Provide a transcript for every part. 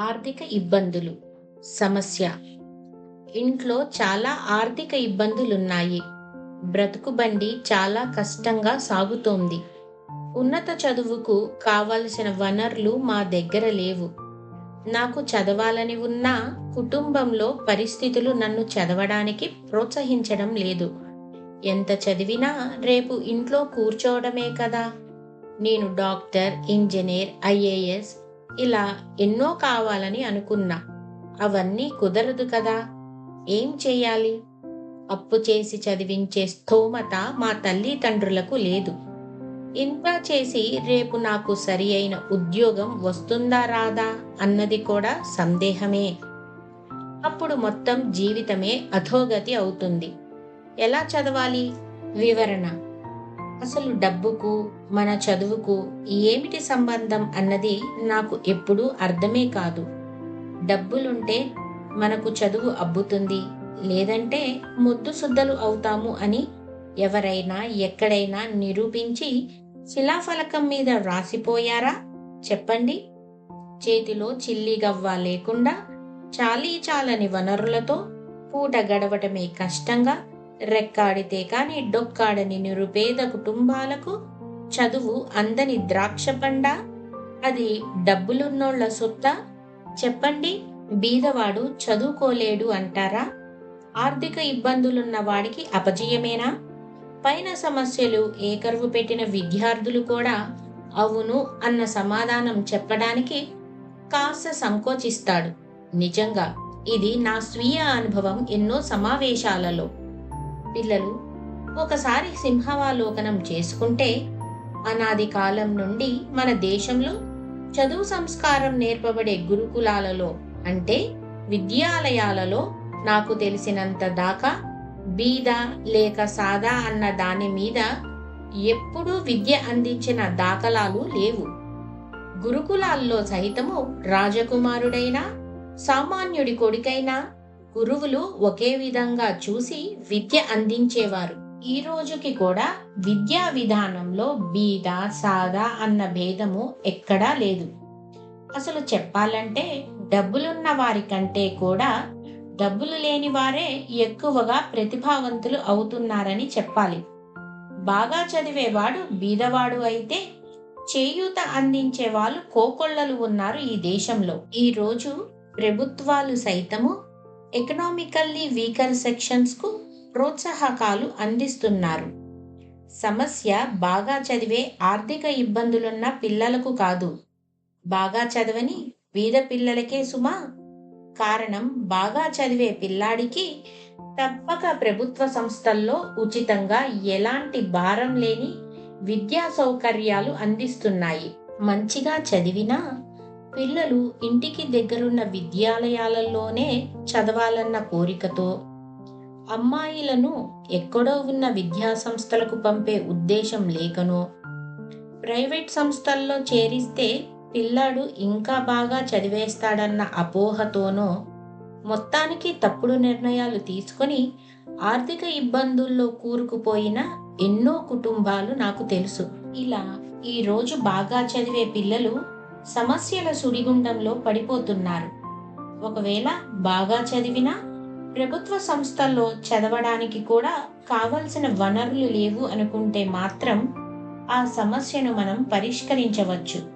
ఆర్థిక ఇబ్బందులు సమస్య. ఇంట్లో చాలా ఆర్థిక ఇబ్బందులున్నాయి. బ్రతుకు బండి చాలా కష్టంగా సాగుతోంది. ఉన్నత చదువుకు కావలసిన వనరులు మా దగ్గర లేవు. నాకు చదవాలని ఉన్నా కుటుంబంలో పరిస్థితులు నన్ను చదవడానికి ప్రోత్సహించడం లేదు. ఎంత చదివినా రేపు ఇంట్లో కూర్చోవడమే కదా. నేను డాక్టర్ ఇంజనీర్ ఐఏఎస్ ఇలా ఎన్నో కావాలని అనుకున్నా. అవన్నీ కుదరదు కదా. ఏం చేయాలి అప్పు చేసి చదివించే స్థోమత మా తల్లిదండ్రులకు లేదు. ఇంత చేసి రేపు నాకు సరి అయిన ఉద్యోగం వస్తుందా రాదా అన్నది కూడా సందేహమే. అప్పుడు మొత్తం జీవితమే అధోగతి అవుతుంది. ఎలా చదవాలి? వివరణ. అసలు డబ్బుకు మన చదువుకు ఏమిటి సంబంధం అన్నది నాకు ఎప్పుడూ అర్థమే కాదు. డబ్బులుంటే మనకు చదువు అబ్బుతుంది లేదంటే ముద్దు సుద్దలు అవుతాము అని ఎవరైనా ఎక్కడైనా నిరూపించి శిలాఫలకం మీద వ్రాసిపోయారా చెప్పండి. చేతిలో చిల్లి గవ్వ లేకుండా చాలీ చాలని వనరులతో పూట గడవటమే కష్టంగా రెక్కాడితే కాని డొక్కాడని నిరుపేద కుటుంబాలకు చదువు అందని ద్రాక్ష పండ? అది డబ్బులున్నోళ్ళ సొత్త? చెప్పండి బీదవాడు చదువుకోలేడు అంటారా? ఆర్థిక ఇబ్బందులున్న వాడికి అపజయమేనా? పైన సమస్యలు ఏకరువు పెట్టిన విద్యార్థులు కూడా అవును అన్న సమాధానం చెప్పడానికి కాస్త సంకోచిస్తాడు. నిజంగా ఇది నా స్వీయ అనుభవం ఎన్నో సమావేశాలలో పిల్లలు ఒకసారి సింహావలోకనం చేసుకుంటే అనాది కాలం నుండి మన దేశంలో చదువు సంస్కారం నేర్పబడే గురుకులాలలో అంటే విద్యాలయాలలో నాకు తెలిసినంత దాకా బీద లేక సాదా అన్న దాని మీద ఎప్పుడూ విద్య అందించిన దాఖలాలు లేవు. గురుకులాల్లో సైతము రాజకుమారుడైనా సామాన్యుడి కొడుకైనా గురువులు ఒకే విధంగా చూసి విద్య అందించేవారు. ఈ రోజుకి కూడా విద్యా విధానంలో బీద సాదా అన్న భేదము ఎక్కడా లేదు. అసలు చెప్పాలంటే డబ్బులున్న వారి కంటే కూడా డబ్బులు లేని వారే ఎక్కువగా ప్రతిభావంతులు అవుతున్నారని చెప్పాలి. బాగా చదివేవాడు బీదవాడు అయితే చేయూత అందించే వాళ్ళు కోకొల్లలు ఉన్నారు ఈ దేశంలో. ఈ రోజు ప్రభుత్వాలు సైతము ఎకనామికల్లీ వీకర్ సెక్షన్స్కు ప్రోత్సాహకాలు అందిస్తున్నారు. సమస్య బాగా చదివే ఆర్థిక ఇబ్బందులున్న పిల్లలకు కాదు. బాగా చదవని వీద పిల్లలకే సుమా. కారణం బాగా చదివే పిల్లాడికి తప్పక ప్రభుత్వ సంస్థల్లో ఉచితంగా ఎలాంటి భారం లేని విద్యా సౌకర్యాలు అందిస్తున్నాయి. మంచిగా చదివినా పిల్లలు ఇంటికి దగ్గరున్న విద్యాలయాలలోనే చదవాలన్న కోరికతో అమ్మాయిలను ఎక్కడో ఉన్న విద్యా సంస్థలకు పంపే ఉద్దేశం లేకనో ప్రైవేట్ సంస్థల్లో చేరిస్తే పిల్లాడు ఇంకా బాగా చదివేస్తాడన్న అపోహతోనో మొత్తానికి తప్పుడు నిర్ణయాలు తీసుకొని ఆర్థిక ఇబ్బందుల్లో కూరుకుపోయిన ఎన్నో కుటుంబాలు నాకు తెలుసు. ఇలా ఈరోజు బాగా చదివే పిల్లలు సమస్యల సుడిగుండంలో పడిపోతున్నారు. ఒకవేళ బాగా చదివినా ప్రభుత్వ సంస్థల్లో చదవడానికి కూడా కావలసిన వనరులు లేవు అనుకుంటే మాత్రం ఆ సమస్యను మనం పరిష్కరించవచ్చు.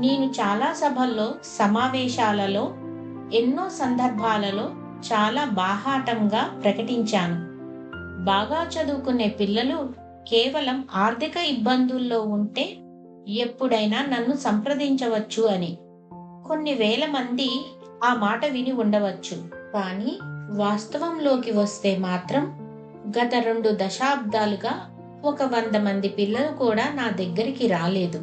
నేను చాలా సభల్లో సమావేశాలలో ఎన్నో సందర్భాలలో చాలా బాహాటంగా ప్రకటించాను. బాగా చదువుకునే పిల్లలు కేవలం ఆర్థిక ఇబ్బందుల్లో ఉంటే ఎప్పుడైనా నన్ను సంప్రదించవచ్చు అని. కొన్ని వేల మంది ఆ మాట విని ఉండవచ్చు. కానీ వాస్తవంలోకి వస్తే మాత్రం గత రెండు దశాబ్దాలుగా ఒక వంద మంది పిల్లలు కూడా నా దగ్గరికి రాలేదు.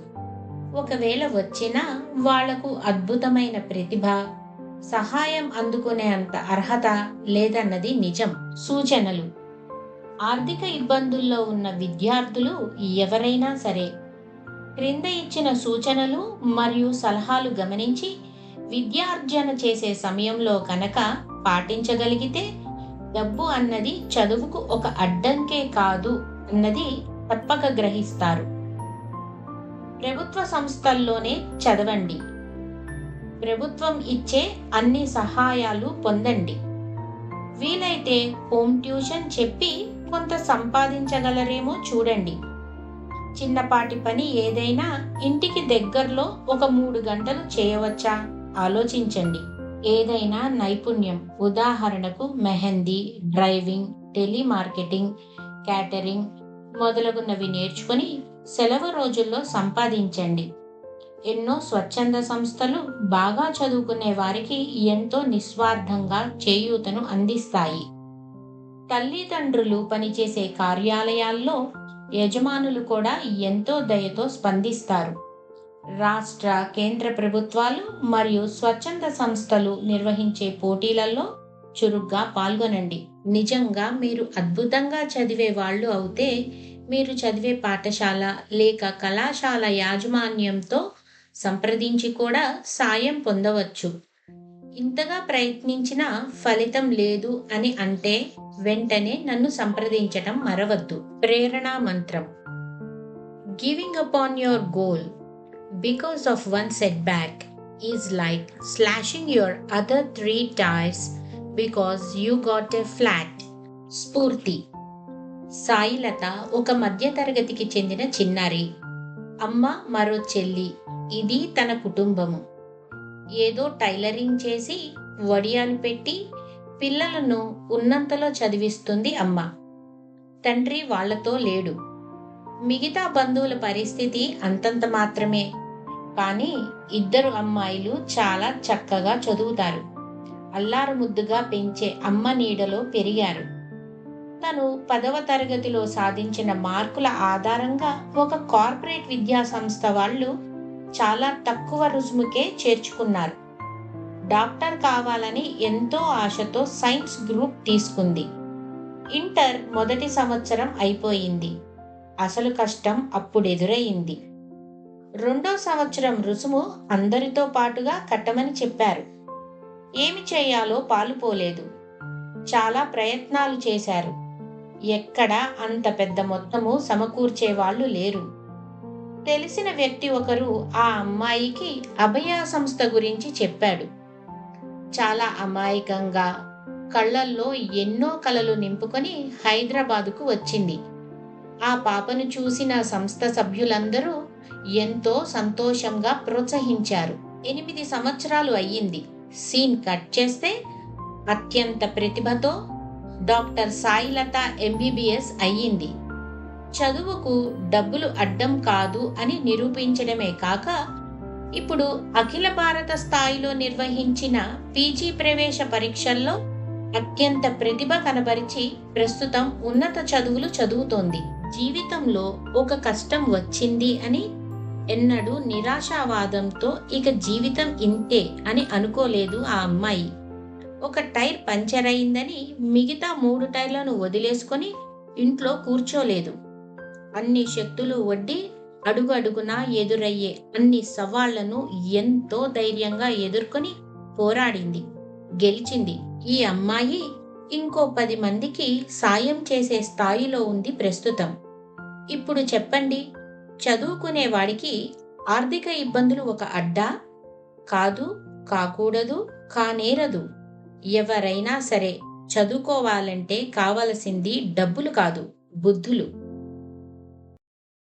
ఒకవేళ వచ్చినా వాళ్ళకు అద్భుతమైన ప్రతిభ సహాయం అందుకునే అంత అర్హత లేదన్నది నిజం. సూచనలు. ఆర్థిక ఇబ్బందుల్లో ఉన్న విద్యార్థులు ఎవరైనా సరే క్రింద ఇచ్చిన సూచనలు మరియు సలహాలు గమనించి విద్యార్జన చేసే సమయంలో కనుక పాటించగలిగితే డబ్బు అన్నది చదువుకు ఒక అడ్డంకే కాదు అన్నది తప్పక గ్రహిస్తారు. ప్రభుత్వ సంస్థల్లోనే చదవండి. ప్రభుత్వం ఇచ్చే అన్ని సహాయాలు పొందండి. వీలైతే హోమ్ ట్యూషన్ చెప్పి కొంత సంపాదించగలరేమో చూడండి. చిన్నపాటి పని ఏదైనా ఇంటికి దగ్గరలో ఒక మూడు గంటలు చేయవచ్చా? ఆలోచించండి. ఏదైనా నైపుణ్యం ఉదాహరణకు మెహందీ డ్రైవింగ్ టెలిమార్కెటింగ్ క్యాటరింగ్ మొదలగున్నవి నేర్చుకొని సెలవు రోజుల్లో సంపాదించండి. ఎన్నో స్వచ్ఛంద సంస్థలు బాగా చదువుకునే వారికి ఎంతో నిస్వార్థంగా చేయూతను అందిస్తాయి. తల్లిదండ్రులు పనిచేసే కార్యాలయాల్లో యజమానులు కూడా ఎంతో దయతో స్పందిస్తారు. రాష్ట్ర కేంద్ర ప్రభుత్వాలు మరియు స్వచ్ఛంద సంస్థలు నిర్వహించే పోటీలలో చురుగ్గా పాల్గొనండి. నిజంగా మీరు అద్భుతంగా చదివే వాళ్ళు అవుతే మీరు చదివే పాఠశాల లేక కళాశాల యాజమాన్యంతో సంప్రదించి కూడా సాయం పొందవచ్చు. ఇంతగా ప్రయత్నించినా ఫలితం లేదు అని అంటే వెంటనే నన్ను సంప్రదించటం మరవద్దు. ప్రేరణా మంత్రం. Giving upon your goal because of one setback is like slashing your other three tyres because you got a flat స్ఫూర్తి సాయిలత ఒక మధ్యతరగతికి చెందిన చిన్నారి. అమ్మ మరో చెల్లి. ఇది తన కుటుంబము. ఏదో టైలరింగ్ చేసి వడియాలు పెట్టి పిల్లలను ఉన్నంతలో చదివిస్తుంది అమ్మ. తండ్రి వాళ్ళతో లేడు. మిగతా బంధువుల పరిస్థితి అంతంత మాత్రమే. కానీ ఇద్దరు అమ్మాయిలు చాలా చక్కగా చదువుతారు. అల్లారు ముద్దుగా పెంచే అమ్మ నీడలో పెరిగారు. తను పదవ తరగతిలో సాధించిన మార్కుల ఆధారంగా ఒక కార్పొరేట్ విద్యా సంస్థ వాళ్ళు చాలా తక్కువ రుసుముకే చేర్చుకున్నారు. డాక్టర్ కావాలని ఎంతో ఆశతో సైన్స్ గ్రూప్ తీసుకుంది. ఇంటర్ మొదటి సంవత్సరం అయిపోయింది. అసలు కష్టం అప్పుడు ఎదురయ్యింది రెండో సంవత్సరం రుసుము అందరితో పాటుగా కట్టమని చెప్పారు. ఏమి చేయాలో పాలుపోలేదు చాలా ప్రయత్నాలు చేశారు. ఎక్కడ అంత పెద్ద మొత్తము సమకూర్చే వాళ్ళు లేరు. తెలిసిన వ్యక్తి ఒకరు ఆ అమ్మాయికి అభయ సంస్థ గురించి చెప్పాడు. చాలా అమాయకంగా కళ్ళల్లో ఎన్నో కలలు నింపుకొని హైదరాబాదుకు వచ్చింది. ఆ పాపను చూసిన సంస్థ సభ్యులందరూ ఎంతో సంతోషంగా ప్రోత్సహించారు. ఎనిమిది సంవత్సరాలు అయ్యింది. సీన్ కట్ చేస్తే అత్యంత ప్రతిభతో డాక్టర్ సాయిలత ఎంబీబీఎస్ అయ్యింది. చదువుకు డబ్బులు అడ్డం కాదు అని నిరూపించడమే కాక ఇప్పుడు అఖిల భారత స్థాయిలో నిర్వహించిన పీజీ ప్రవేశ పరీక్షల్లో అత్యంత ప్రతిభ కనబరిచి ప్రస్తుతం ఉన్నత చదువులు చదువుతోంది. జీవితంలో ఒక కష్టం వచ్చింది అని ఎన్నడూ నిరాశావాదంతో ఇక జీవితం ఇంతే అని అనుకోలేదు ఆ అమ్మాయి. ఒక టైర్ పంచర్ అయిందని మిగతా మూడు టైర్లను వదిలేసుకొని ఇంట్లో కూర్చోలేదు. అన్ని శక్తులు వడ్డి అడుగు అడుగున ఎదురయ్యే అన్ని సవాళ్ళను ఎంతో ధైర్యంగా ఎదుర్కొని పోరాడింది గెలిచింది. ఈ అమ్మాయి ఇంకో పది మందికి సాయం చేసే స్థాయిలో ఉంది ప్రస్తుతం. ఇప్పుడు చెప్పండి చదువుకునే వాడికి ఆర్థిక ఇబ్బందులు ఒక అడ్డా? కాదు కాకూడదు కానేరదు. ఎవరైనా సరే చదువుకోవాలంటే కావలసింది డబ్బులు కాదు బుద్ధులు.